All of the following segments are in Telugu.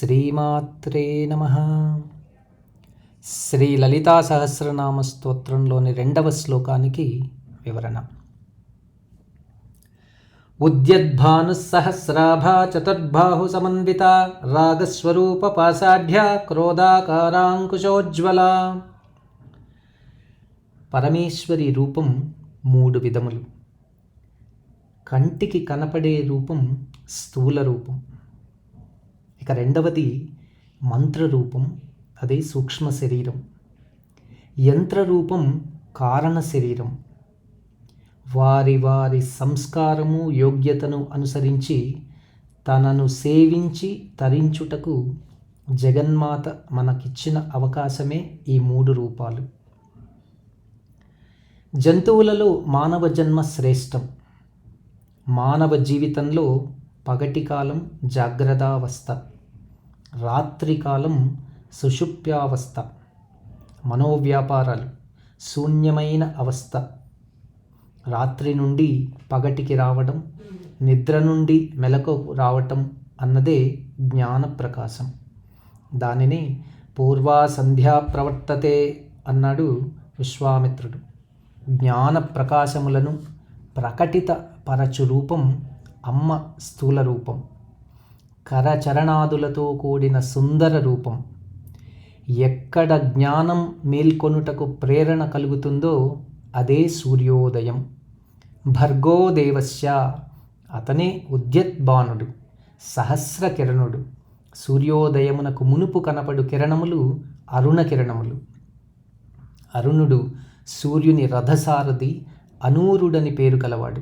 శ్రీమాత్రే నమ. శ్రీ లలితా సహస్రనామ స్తోత్రంలోని రెండవ శ్లోకానికి వివరణ. ఉద్యద్భాను సహస్రాభా చతుర్బాహు సమన్విత రాగస్వరూప పాసాఢ్య క్రోధాకారాంకుశోజ్వల. పరమేశ్వరి రూపం మూడు విధములు. కంటికి కనపడే రూపం స్థూల రూపం. ఇక రెండవది మంత్రరూపం అదే సూక్ష్మ శరీరం. యంత్రరూపం కారణ శరీరం. వారి వారి సంస్కారము యోగ్యతను అనుసరించి తనను సేవించి తరించుటకు జగన్మాత మనకిచ్చిన అవకాశమే ఈ మూడు రూపాలు. జంతువులలో మానవ జన్మ శ్రేష్టం. మానవ జీవితంలో పగటి కాలం జాగ్రత్తావస్థ రాత్రికాలం సుషుప్యావస్థ మనోవ్యాపారాలు శూన్యమైన అవస్థ. రాత్రి నుండి పగటికి రావడం నిద్ర నుండి మెలకు రావటం అన్నదే జ్ఞాన ప్రకాశం. దానిని పూర్వ సంధ్యా ప్రవర్తతే అన్నాడు విశ్వామిత్రుడు. జ్ఞాన ప్రకాశములను ప్రకటిత పరచు రూపం అమ్మ స్థూల రూపం. కరచరణాదులతో కూడిన సుందర రూపం. ఎక్కడ జ్ఞానం మేల్కొనుటకు ప్రేరణ కలుగుతుందో అదే సూర్యోదయం. భర్గోదేవస్య అతనే ఉద్యత్బానుడు సహస్ర కిరణుడు. సూర్యోదయమునకు మునుపు కనపడు కిరణములు అరుణ కిరణములు. అరుణుడు సూర్యుని రథసారథి అనూరుడని పేరు కలవాడు.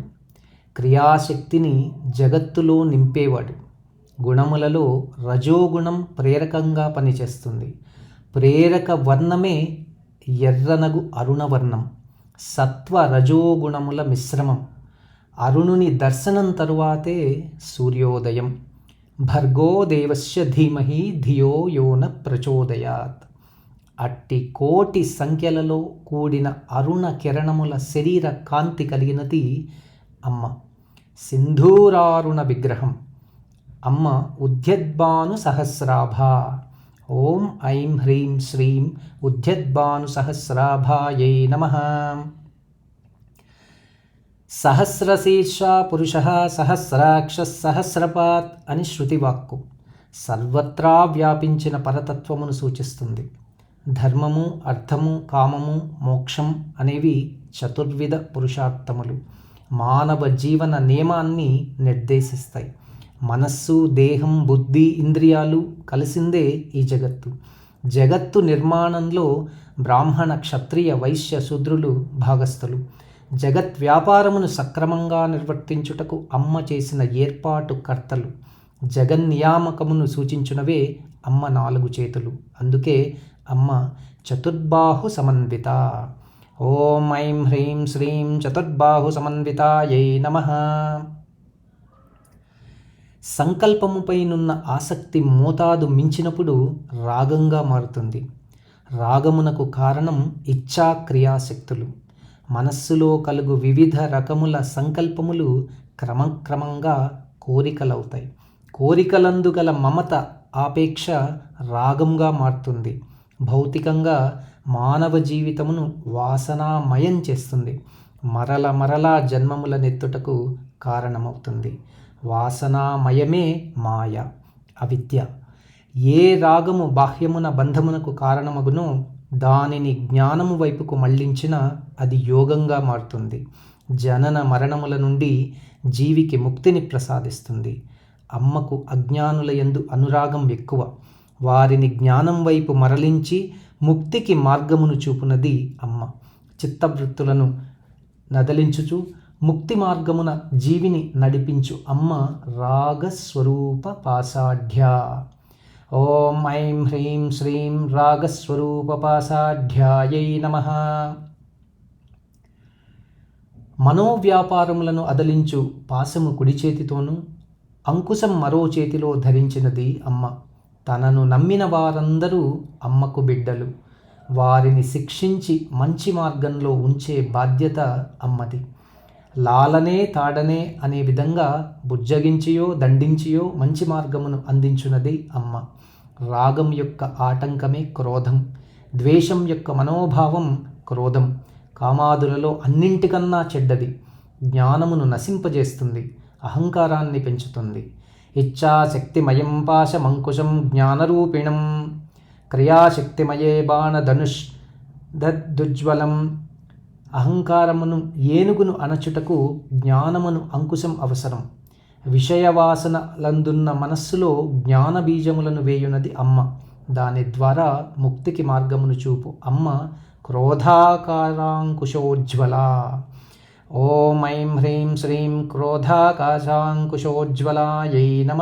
క్రియాశక్తిని జగత్తులో నింపేవాడు. గుణములలో రజోగుణం ప్రేరకంగా పనిచేస్తుంది. ప్రేరక వర్ణమే ఎర్రనగు అరుణవర్ణం. సత్వ రజోగుణముల మిశ్రమం. అరుణుని దర్శనం తరువాతే సూర్యోదయం. భర్గో దేవస్య ధీమహి ధియో యోన ప్రచోదయాత్. అట్టి కోటి సంఖ్యలలో కూడిన అరుణ కిరణముల శరీర కాంతి కలిగినది అమ్మ. సింధూరారుణ విగ్రహం. అమ్మ ఉద్యద్భాను సహస్రాభ ఓం ఐం హ్రీం శ్రీం ఉద్యద్భాను సహస్రాభాయై నమ. సహస్రశీర్ష పురుష సహస్రాక్ష సహస్రపాత్ అని శృతివాక్కు సర్వత్రా వ్యాపించిన పరతత్వమును సూచిస్తుంది. ధర్మము అర్థము కామము మోక్షం అనేవి చతుర్విధ పురుషార్థములు. మానవ జీవన నియమాన్ని నిర్దేశిస్తాయి. మనస్సు దేహం బుద్ధి ఇంద్రియాలు కలిసిందే ఈ జగత్తు. జగత్తు నిర్మాణంలో బ్రాహ్మణ క్షత్రియ వైశ్య శూద్రులు భాగస్థులు. జగత్ వ్యాపారమును సక్రమంగా నిర్వర్తించుటకు అమ్మ చేసిన ఏర్పాటు కర్తలు. జగన్నియామకమును సూచించునవే అమ్మ నాలుగు చేతులు. అందుకే అమ్మ చతుర్బాహు సమన్విత. ఓం ఐం హ్రీం శ్రీం చతుర్బాహు సమన్వితాయై నమ. సంకల్పముపైనున్న ఆసక్తి మోతాదు మించినప్పుడు రాగంగా మారుతుంది. రాగమునకు కారణం ఇచ్ఛా క్రియాశక్తులు. మనస్సులో కలుగు వివిధ రకముల సంకల్పములు క్రమక్రమంగా కోరికలవుతాయి. కోరికలందు గల మమత ఆపేక్ష రాగంగా మారుతుంది. భౌతికంగా మానవ జీవితమును వాసనామయం చేస్తుంది. మరల మరలా జన్మముల నెత్తుటకు కారణమవుతుంది. వాసనామయమే మాయ అవిద్య. ఏ రాగము బాహ్యమున బంధమునకు కారణమగునో దానిని జ్ఞానము వైపుకు మళ్ళించిన అది యోగంగా మారుతుంది. జనన మరణముల నుండి జీవికి ముక్తిని ప్రసాదిస్తుంది. అమ్మకు అజ్ఞానుల యందు అనురాగం ఎక్కువ. వారిని జ్ఞానం వైపు మరలించి ముక్తికి మార్గమును చూపునది అమ్మ. చిత్తవృత్తులను నదలించుచు ముక్తి మార్గమున జీవిని నడిపించు అమ్మ రాగస్వరూప పాసాఢ్య. ఓం ఐం హ్రీం శ్రీం రాగస్వరూప పాసాఢ్యాయై నమ. మనోవ్యాపారములను అదలించు పాశము కుడి చేతితోనూ అంకుశం మరో చేతిలో ధరించినది అమ్మ. తనను నమ్మిన వారందరూ అమ్మకు బిడ్డలు. వారిని శిక్షించి మంచి మార్గంలో ఉంచే బాధ్యత అమ్మది. లాలనే తాడనే అనే విధంగా బుజ్జగించియో దండించియో మంచి మార్గమును అందించున్నది అమ్మ. రాగం యొక్క ఆటంకమే క్రోధం. ద్వేషం యొక్క మనోభావం క్రోధం. కామాదులలో అన్నింటికన్నా చెడ్డది. జ్ఞానమును నశింపజేస్తుంది. అహంకారాన్ని పెంచుతుంది. ఇచ్ఛాశక్తిమయం పాశమంకుశం జ్ఞానరూపిణం. క్రియాశక్తిమయే బాణధనుష్ దద్దుజ్వలం అహంకారమును ఏనుగును అణచుటకు జ్ఞానమును అంకుశం అవసరం. విషయవాసనలందున్న మనస్సులో జ్ఞాన బీజములను వేయునది అమ్మ. దాని ద్వారా ముక్తికి మార్గమును చూపు. అమ్మ క్రోధాకారాంకుశోజ్వల. ఓం ఐం హ్రీం శ్రీం క్రోధాకాశాంకుశోజ్వలాయై నమ.